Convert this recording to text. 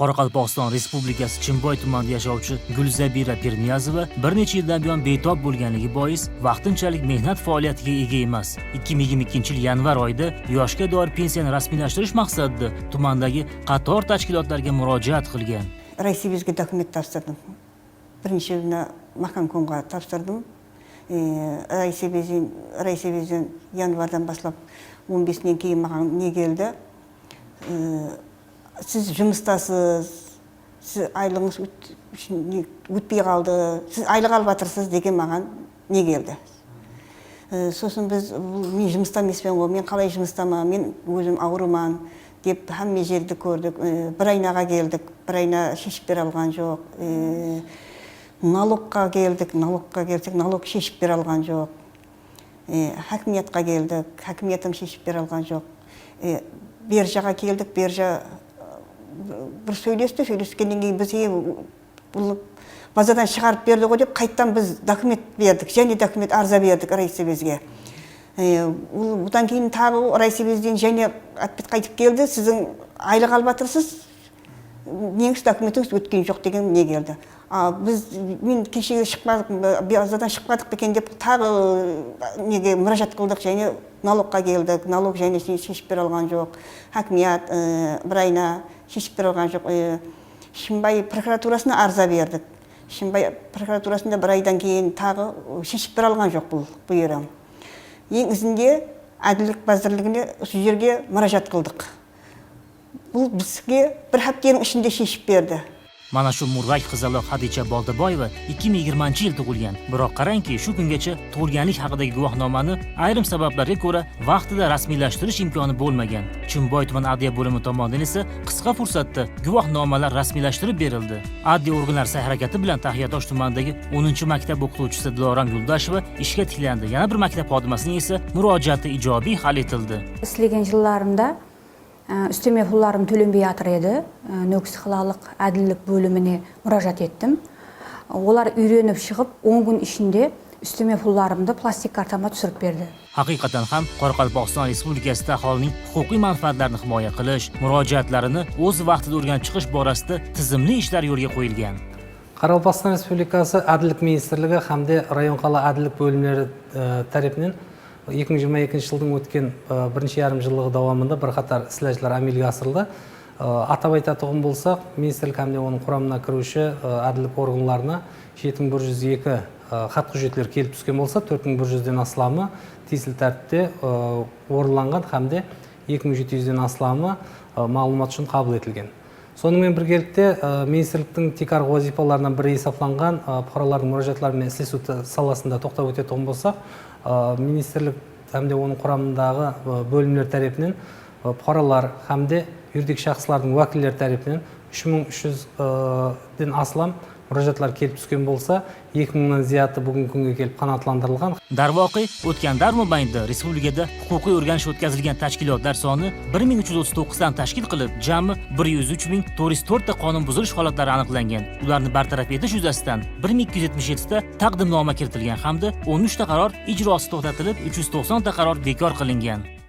qoraqalpog'iston respublikasi chimboy tumanida yashovchi gulzabira pirniyazova bir necha yildan buyon betob bo'lganligi bois vaqtinchalik mehnat faoliyatiga ega emas. 2022 yil yanvar oyida yoshga doir pensiyani rasmiylashtirish maqsadida tumandagi qator tashkilotlarga murojaat qilgan. Райсибизге документ тапсырдым бірінші мына мақанкомға topshirdim. Райсибизден райсибизден yanvardan boshlab 15-нен кейін маған ne keldi? Э, сіз жұмыстасыз сіз айлығыңыз өтпей қалды сіз айлық алып жатырсыз деген маған не келді? Сосын біз бұл мен жұмыста емеспін ғой мен қалай жұмыстама мен өзім ауруман деп hamma жерді көрдік. Бір айнаға келдік бір айна шешіп бере алған жоқ. Э, налогқа келдік налогқа келсек налог шешіп бере алған жоқ. Хакимиятқа келдік хакимиятым шешіп бере алған жоқ. Бер жаққа келдік бер жа бір сөйлесті сөйлескеннен кейін бізге бұл базадан шығарып берді ғой деп қайттан біз документ бердік және документ арыза бердік райсебезге. Ол бұдан кейін тағы райсебезден және ответ қайтып келді. Сіздің айлық алып жатырсыз неңіз документіңіз өткен жоқ деген не келді? А біз мен кешеге шықпадық базадан шықпадық па екен деп тағы неге мұражат қылдық және налогқа келдік. Налог және шешіп бере алған жоқ. Хакимият ә, бір айна шешіп бере алған жоқ. Шымбай прокуратурасына арыза бердік. Шымбай прокуратурасында бір айдан кейін тағы шешіп бере алған жоқ бұл бұйрығын ең ізінде әділдік базарлығына осы жерге мұражат қылдық. Бұл бізге бір аптаның ішінде шешіп берді mana shu murg'ak qizaloq hadicha boltaboyeva 2020 yil tug'ilgan. Biroq qarangki shu kungacha tug'ilganlik haqidagi guvohnomani ayrim sabablarga ko'ra vaqtida rasmiylashtirish imkoni bo'lmagan. Chimboy tuman adliya bo'limi tomonidan esa qisqa fursatda guvohnomalar rasmiylashtirib berildi. Adliya organlari sa'y harakati bilan taxiatosh tumanidagi 10 maktab o'qituvchisi diloram yo'ldasheva ishga tiklandi. Yana bir maktab xodimasining esa murojaati ijobiy hal etildi. Жылдарымда ә, үстеме пұлдарым төленбей жатыр еді. Ә, нөкіс қалалық әділдік бөліміне мұражат еттім. Олар үйреніп шығып 10 күн ішінде үстеме пұлдарымды пластик картама түсіріп берді. Haqiqatan ham qoraqalpog'iston respublikasida aholining huquqiy manfaatlarini himoya qilish murojaatlarini o'z vaqtida o'rganib chiqish borasida tizimli ishlar yo'lga qo'yilgan. Қарақалпақстан республикасы әділдік министрлігі hamda район қала әділдік бөлімдері ә, тарапынан 2022 жылдың өткен бірінші ярым жылығы давамында бірқатар іс шаралар әмелге асырылды атап айтатын болсақ министрлік hamda оның құрамына кіруші әділдік органдарына 7102 ә, хат құжаттар келіп түскен болса 4100-ден астамы тиісті тәртіпте ә, орынланған hamda 2700-ден астамы ә, мағлұмат үшін қабыл етілген. Сонымен біргелікте ә, министрліктің тикар вазифаларынан бірі ә, бұқаралардың мұражатларымен іздесу т- саласында тоқтап өтетін болсақ ә, министрлік hamda оның құрамындағы бөлімдер тарапынан бұқаралар hamda юридик шахслардың уәкілдері тарапынан 3300-ден астам murojaatlar келип түшкөн болсо эки миңден зияты бүгүнкү күнгө келип канаатландырылган darvoqe o'tgan davr mobaynida respublikada huquqiy o'rganish o'tkazilgan tashkilotlar soni bir ming uch yuz o'ttiz to'qqizdan tashkil qilib jami bir yuz uch ming to'rt yuz to'rtta qonun buzilish holatlari aniqlangan. Ularni bartaraf etish yuzasidan bir ming ikki yuz yetmish yettita taqdimnoma kiritilgan hamda o'n uchta qaror ijrosi to'xtatilib uch yuz to'qsonta qaror bekor qilingan.